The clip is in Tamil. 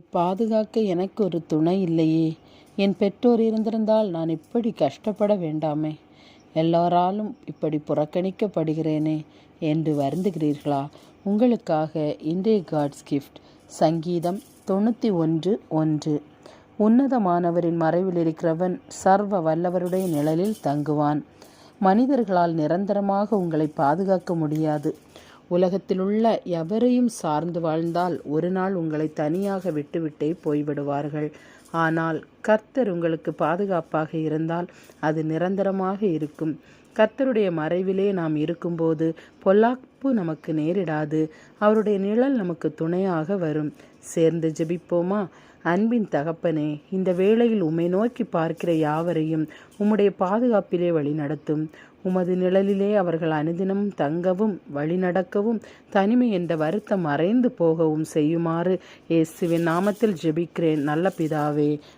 பாதுகாக்க எனக்கு ஒரு துணை இல்லையே. என் பெற்றோர் இருந்திருந்தால் நான் இப்படி கஷ்டப்பட வேண்டாமே. எல்லாராலும் இப்படி புறக்கணிக்கப்படுகிறேனே என்று வருந்துகிறீர்களா? உங்களுக்காக இன்றைய காட்ஸ் கிஃப்ட் சங்கீதம் தொண்ணூற்றி ஒன்று ஒன்று. உன்னதமானவரின் மறைவில் இருக்கிறவன் சர்வ வல்லவருடைய நிழலில் தங்குவான். மனிதர்களால் நிரந்தரமாக உங்களை பாதுகாக்க முடியாது. உலகத்திலுள்ள எவரையும் சார்ந்து வாழ்ந்தால் ஒரு நாள் உங்களை தனியாக விட்டுவிட்டே போய்விடுவார்கள். ஆனால் கர்த்தர் உங்களுக்கு பாதுகாப்பாக இருந்தால் அது நிரந்தரமாக இருக்கும். கர்த்தருடைய மறைவிலே நாம் இருக்கும்போது பொல்லாப்பு நமக்கு நேரிடாது. அவருடைய நிழல் நமக்கு துணையாக வரும். சேர்ந்து ஜெபிப்போமா? அன்பின் தகப்பனே இந்த வேளையில் உம்மை நோக்கி பார்க்கிற யாவரையும் உம்முடைய பாதுகாப்பிலே வழிநடத்தும் உமது நிழலிலே அவர்கள் அனுதினமும் தங்கவும் வழிநடக்கவும் தனிமை என்ற வருத்தம் மறைந்து போகவும் செய்யுமாறு இயேசுவின் நாமத்தில் ஜெபிக்கிறேன். நல்ல பிதாவே